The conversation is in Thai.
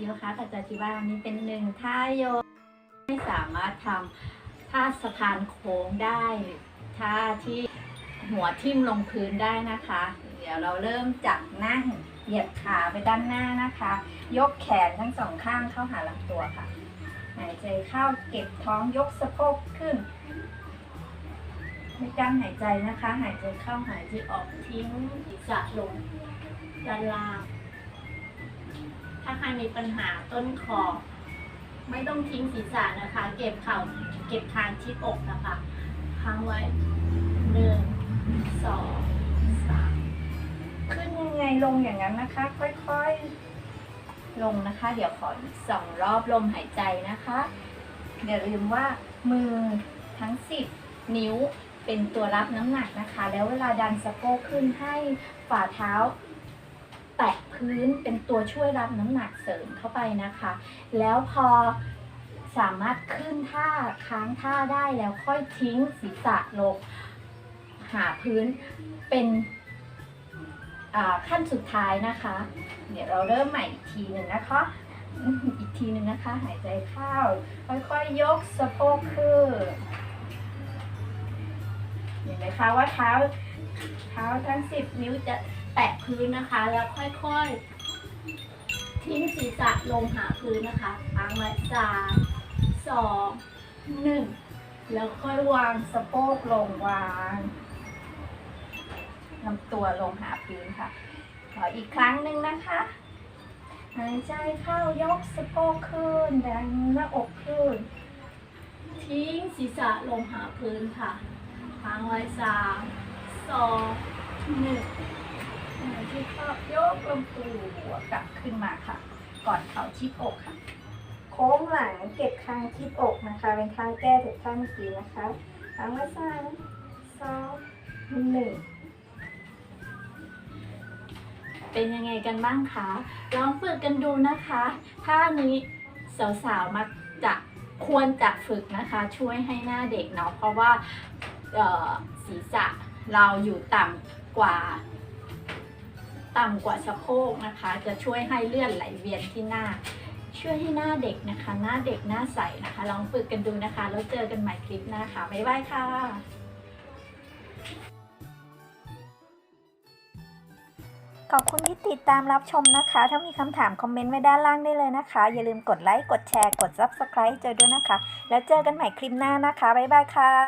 โยคะกับจัจิวาวันนี้เป็นหนึ่งท่าโยไม่สามารถทำท่าสะพานโค้งได้ท่าที่หัวทิ่มลงพื้นได้นะคะ เดี๋ยวเราเริ่มจากนั่งเหยียดขาไปด้านหน้านะคะ ยกแขนทั้งสองข้างเข้าหาลำตัวค่ะ หายใจเข้าเก็บท้องยกสะโพกขึ้นไม่กั้นหายใจนะคะ หายใจเข้าหายใจออกทิ้งศีรษะลงด้านล่าง ใครมีปัญหาต้นคอ ไม่ต้องทิ้งศีรษะนะคะ เก็บเข่าเก็บคางชิดอกนะคะค้างไว้หนึ่งสองสามขึ้นยังไงลงอย่างนั้นนะคะ ค่อยๆ ลงนะคะ เดี๋ยวขออีกสองรอบลมหายใจนะคะอย่าลืมว่ามือทั้งสิบนิ้วเป็นตัวรับน้ำหนักนะคะ แล้วเวลาดันสะโพกขึ้นให้ฝ่าเท้า แตะพื้นเป็นตัวช่วยรับน้ำหนักเสริมเข้าไปนะคะ แล้วพอสามารถขึ้นท่าค้างท่าได้แล้วค่อยทิ้งศีรษะลงหาพื้นเป็นขั้นสุดท้ายนะคะ เดี๋ยวเราเริ่มใหม่อีกทีหนึ่งนะคะ อีกทีหนึ่งนะคะ หายใจเข้า ค่อยๆยกสะโพกขึ้น เห็นไหมคะว่าเท้าเท้าทั้งสิบนิ้วจะแตะพื้นนะคะ แล้วค่อยๆ ทิ้งศีรษะลงหาพื้นนะคะค้างไว้สามสองหนึ่งแล้วค่อยวางสะโพกลงวางลำตัวลงหาพื้นค่ะขออีกครั้งหนึ่งนะคะหายใจเข้ายกสะโพกขึ้นดันหน้าอกขึ้น ทิ้งศีรษะลงหาพื้นค่ะ ค้างไว้สามสองหนึ่งหายใจเข้ายกลำตัวกลับขึ้นมาค่ะกอดเข่าชิดอกค่ะ โค้งหลังเก็บคางชิดอกนะคะ เป็นข้างแก้ถูกข้างเมื่อกี้นะคะค้างไว้สามสองหนึ่งเป็นยังไงกันบ้างคะ ลองฝึกกันดูนะคะท่านี้สาวๆมักจะควรจะฝึกนะคะ ช่วยให้หน้าเด็กเนาะเพราะว่าเอ่อ ศีรษะเราอยู่ต่ำกว่า ต่ำกว่าสะโพกนะคะ จะช่วยให้เลือดไหลเวียนที่หน้า ช่วยให้หน้าเด็กนะคะ หน้าเด็กหน้าใสนะคะ ลองฝึกกันดูนะคะ แล้วเจอกันใหม่คลิปหน้าค่ะ บ๊ายบายค่ะขอบคุณที่ติดตามรับชมนะคะ ถ้ามีคำถามคอมเมนต์ไว้ด้านล่างได้เลยนะคะ อย่าลืมกดไลค์ กดแชร์ กด Subscribe เจอด้วยนะคะ แล้วเจอกันใหม่คลิปหน้านะคะ บ๊ายบายค่ะ